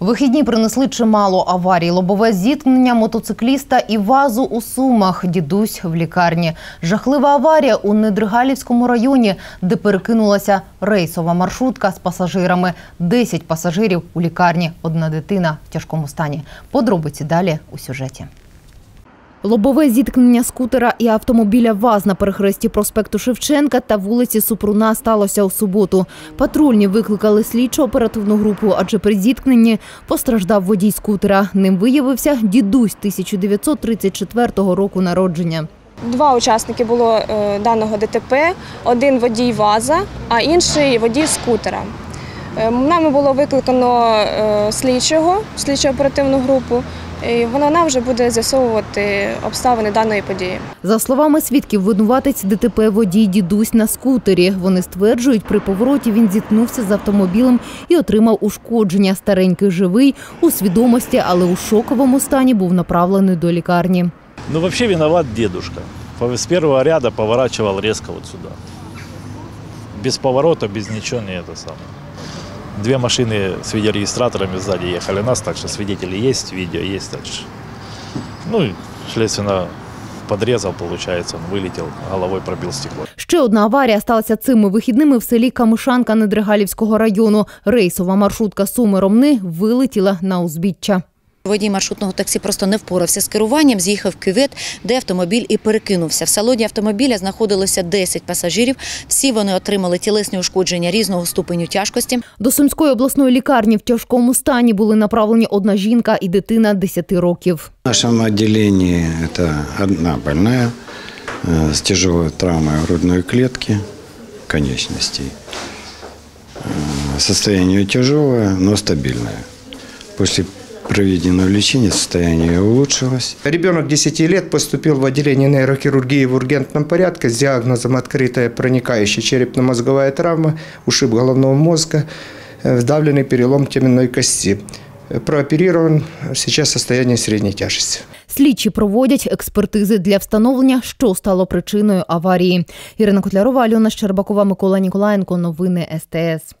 Вихідні принесли чимало аварій. Лобове зіткнення мотоцикліста і вазу у Сумах. Дідусь в лікарні. Жахлива аварія у Недригалівському районі, де перекинулася рейсова маршрутка з пасажирами. Десять пасажирів у лікарні. Одна дитина в тяжкому стані. Подробиці далі у сюжеті. Лобове зіткнення скутера і автомобіля ВАЗ на перехресті проспекту Шевченка та вулиці Супруна сталося у суботу. Патрульні викликали слідчо оперативну групу, адже при зіткненні постраждав водій скутера. Ним виявився дідусь 1934 року народження. Два учасники було е, даного ДТП: один водій ВАЗа, а інший водій скутера. Е, Нами було викликано е, слідчого, слідчо оперативну групу. І вона вже буде з'ясовувати обставини даної події. За словами свідків, винуватець ДТП водій дідусь на скутері. Вони стверджують, при повороті він зіткнувся з автомобілем і отримав ушкодження. Старенький живий у свідомості, але у шоковому стані був направлений до лікарні. Ну, вообще виноват дедушка. По- С первого ряда поворачивал резко вот сюда. Без поворота, без ничего, не это самое. Две машины с видеорегистраторами сзади ехали нас, так что свидетели есть, видео есть дальше. Ну, и, следственно, подрезал, получается, он вылетел, головой пробил стекло. Ще одна аварія сталася цими вихідними в селі Камишанка Недригалівського району. Рейсова маршрутка Суми-Ромни вилетіла на узбіччя. Водій маршрутного таксі просто не впорався з керуванням, з'їхав в кювет, де автомобіль і перекинувся. В салоні автомобіля знаходилося 10 пасажирів. Всі вони отримали тілесні ушкодження різного ступеню тяжкості. До Сумської обласної лікарні в тяжкому стані були направлені одна жінка і дитина 10 років. В нашем отделении это одна больная э, с тяжелой травмой грудной клетки, конечностей. Э, Состояние тяжелое, но стабильное. После проведенного лечения состояние ее улучшилось. Ребенок 10 лет поступил в отделение нейрохирургии в ургентном порядке с диагнозом открытая проникающая черепно-мозговая травма, ушиб головного мозга, э, вдавленный перелом теменной кости. Э, Прооперирован, сейчас состояние средней тяжести. Слідчі проводять експертизи для встановлення, що стало причиною аварії. Ірина Котлярова, Альона Щербакова, Микола Ніколаєнко. Новини СТС.